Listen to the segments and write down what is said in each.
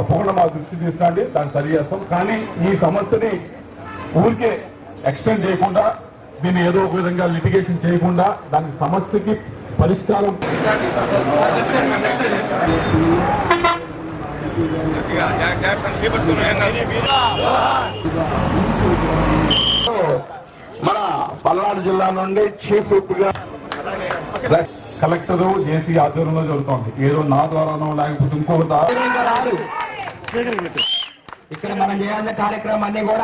తప్పకుండా మా దృష్టి తీసుకురండి దాన్ని సరి చేస్తాం. కానీ ఈ సమస్యని ఊరికే ఎక్స్టెండ్ చేయకుండా దీన్ని ఏదో ఒక విధంగా లిటిగేషన్ చేయకుండా దాని సమస్యకి పరిష్కారం మన పల్నాడు జిల్లా నుండి చీఫ్ విప్గా కలెక్టర్ జేసీ ఆధ్వర్యంలో జరుగుతోంది. ఏదో నా ద్వారానో లేకపోతే ఇంకో ద్వారా ఇక్కడ మనం చేయాల్సిన కార్యక్రమాన్ని కూడా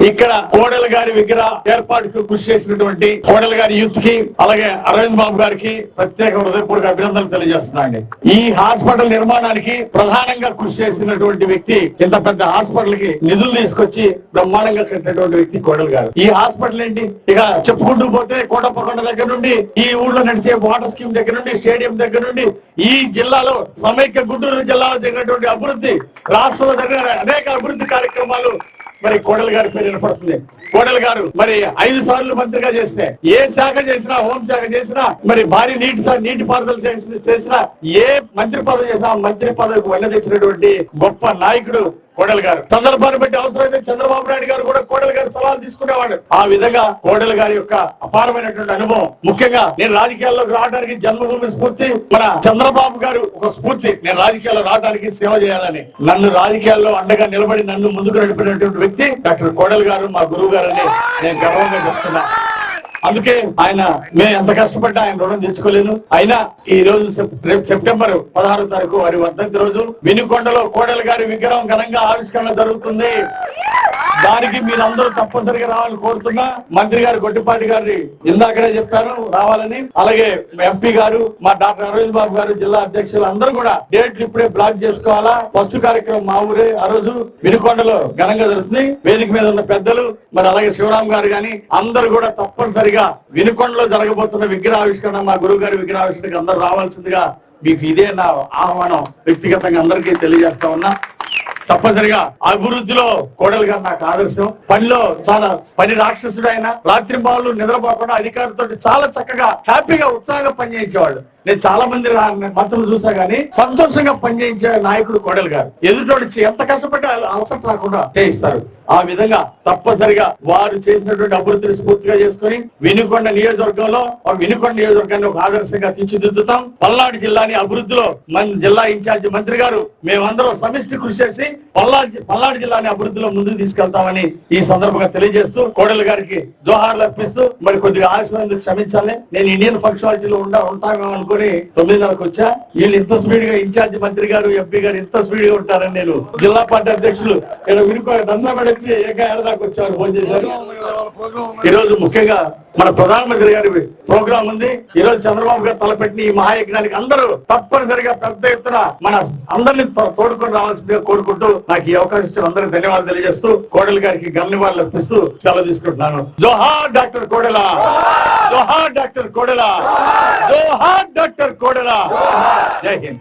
ఇక్కడ కోడెల గారి విగ్రహ ఏర్పాటుకు కృషి చేసినటువంటి కోడెల గారి యూత్కి అలాగే అరవింద్ బాబు గారికి ప్రత్యేక హృదయపూర్వక అభినందనలు తెలియజేస్తున్నాండి ఈ హాస్పిటల్ నిర్మాణానికి ప్రధానంగా కృషి చేసినటువంటి వ్యక్తి ఇంత పెద్ద హాస్పిటల్కి నిధులు తీసుకొచ్చి బ్రహ్మాండంగా కట్టినటువంటి వ్యక్తి కోడెల గారు. ఈ హాస్పిటల్ ఏంటి? ఇక చెప్పుకుంటూ పోతే కోటప్పకొండ దగ్గర నుండి ఈ ఊళ్ళో నడిచే వాటర్ స్కీమ్ దగ్గర నుండి స్టేడియం దగ్గర నుండి ఈ జిల్లాలో సమైక్య గుంటూరు జిల్లాలో జరిగినటువంటి అభివృద్ధి రాష్ట్రంలో జరిగిన అనేక అభివృద్ధి కార్యక్రమాలు మరి కోడలు గారి పేరు నిలబడుతుంది కోడలు గారు మరి ఐదు సార్లు మంత్రిగా చేస్తే ఏ శాఖ చేసినా హోంశాఖ చేసినా మరి భారీ నీటి నీటి పారుదల చేసిన- చేసినా ఏ మంత్రి పదవి చేసినా మంత్రి పదవికి వెన్న తెచ్చినటువంటి గొప్ప నాయకుడు కోడలు గారు. సందర్భాన్ని బట్టి అవసరమైతే చంద్రబాబు నాయుడు గారు కూడా కోడలు గారు సలహాలు తీసుకునేవాడు ఆ విధంగా కోడలు గారి యొక్క అపారమైనటువంటి అనుభవం. ముఖ్యంగా నేను రాజకీయాల్లోకి రావడానికి జన్మభూమి స్ఫూర్తి మన చంద్రబాబు గారు ఒక స్ఫూర్తి. నేను రాజకీయాల్లో రావడానికి సేవ చేయాలని. నన్ను రాజకీయాల్లో అండగా నిలబడి నన్ను ముందుకు నడిపినటువంటి వ్యక్తి డాక్టర్ కోడలు గారు మా గురువు గారు అని నేను గర్వంగా చెప్తున్నా. అందుకే ఆయన మేము ఎంత కష్టపడ్డా ఆయన రుణం తెచ్చుకోలేదు అయినా ఈ రోజు సెప్- రేపు సెప్టెంబర్ పదహారు తారీఖు వారి వర్ధంతి రోజు వినుకొండలో కోడెల గారి విగ్రహం ఘనంగా ఆవిష్కరణ జరుగుతుంది. దానికి మీరందరూ తప్పనిసరిగా రావాలని కోరుతున్నా. మంత్రి గారు గొడ్డిపాటి గారి ఇందాకనే చెప్పారు రావాలని. అలాగే ఎంపీ గారు మా డాక్టర్ అరవింద్ బాబు గారు జిల్లా అధ్యక్షులు అందరూ కూడా డేట్లు ఇప్పుడే బ్లాక్ చేసుకోవాలా? ఫస్ట్ కార్యక్రమం మా ఊరే ఆ రోజు వినుకొండలో ఘనంగా జరుగుతుంది. వేదిక మీద ఉన్న పెద్దలు మరి అలాగే శివరాం గారు గాని అందరూ కూడా తప్పనిసరిగా వినుకొండలో జరగబోతున్న విగ్రహావిష్కరణ మా గురువు గారి విగ్రహావిష్కరణకి అందరూ రావాల్సిందిగా మీకు ఇదే నా ఆహ్వానం. వ్యక్తిగతంగా అందరికీ తెలియజేస్తా ఉన్నా. తప్పనిసరిగా అభివృద్ధిలో కోడలు గారు నాకు ఆదర్శం. పనిలో చాలా పని రాక్షసుడు ఆయన రాత్రి బాలు నిద్రపోకుండా అధికారులతో చాలా చక్కగా హ్యాపీగా ఉత్సాహంగా పనిచేయించేవాళ్ళు నేను చాలా మంది మంత్రులు చూసా గానీ సంతోషంగా పనిచేయించే నాయకుడు కోడలు గారు. ఎదుటోడిచ్చి ఎంత కష్టపడి అలసట రాకుండా చేయిస్తారు. ఆ విధంగా తప్పనిసరిగా వారు చేసినటువంటి అభివృద్ధిని స్ఫూర్తిగా చేసుకుని వినుకొండ నియోజకవర్గంలో ఒక వినుకొండ నియోజకవర్గాన్ని ఒక ఆదర్శంగా తీర్చిదిద్దుతాం. పల్నాడు జిల్లాని అభివృద్ధిలో మన జిల్లా ఇన్ఛార్జి మంత్రి గారు మేమందరం సమిష్టి కృషి చేసి పల్నాడు పల్నాడు జిల్లాని అభివృద్ధిలో ముందుకు తీసుకెళ్తామని ఈ సందర్భంగా తెలియజేస్తూ కోడలు గారికి జోహార్లు అర్పిస్తూ మరి కొద్దిగా ఆలస్యం క్షమించాలి. నేను ఇండియన్ ఫంక్షనాలిటీలో ఉండా ఉంటామేమో అనుకుని తొమ్మిదిన్నరకు వచ్చా. వీళ్ళు ఇంత స్పీడ్గా ఇన్ఛార్జి మంత్రి గారు ఎంపీ గారు ఇంత స్పీడ్గా ఉంటారని నేను జిల్లా పార్టీ అధ్యక్షులు ఇక్కడ వినుకో దంసా వచ్చి ఏకాయల దాకా వచ్చారు ఫోన్ చేశారు. ఈ రోజు ముఖ్యంగా మన ప్రధానమంత్రి గారి ప్రోగ్రాం ఉంది. ఈ రోజు చంద్రబాబు గారు తలపెట్టిన ఈ మహాయజ్ఞానికి అందరూ తప్పనిసరిగా పెద్ద ఎత్తున మన అందరినీ తో- రావాల్సిందిగా కోరుకుంటూ నాకు ఈ అవకాశం ఇచ్చిన అందరికి ధన్యవాదాలు తెలియజేస్తూ కోడలి గారికి ఘన నివాళులు అర్పిస్తూ సెలవు తీసుకుంటున్నాను. జోహార్ డాక్టర్ కోడెల. జోహార్ డాక్టర్ కోడెల. జోహార్ డాక్టర్ కోడెల. జై హింద్.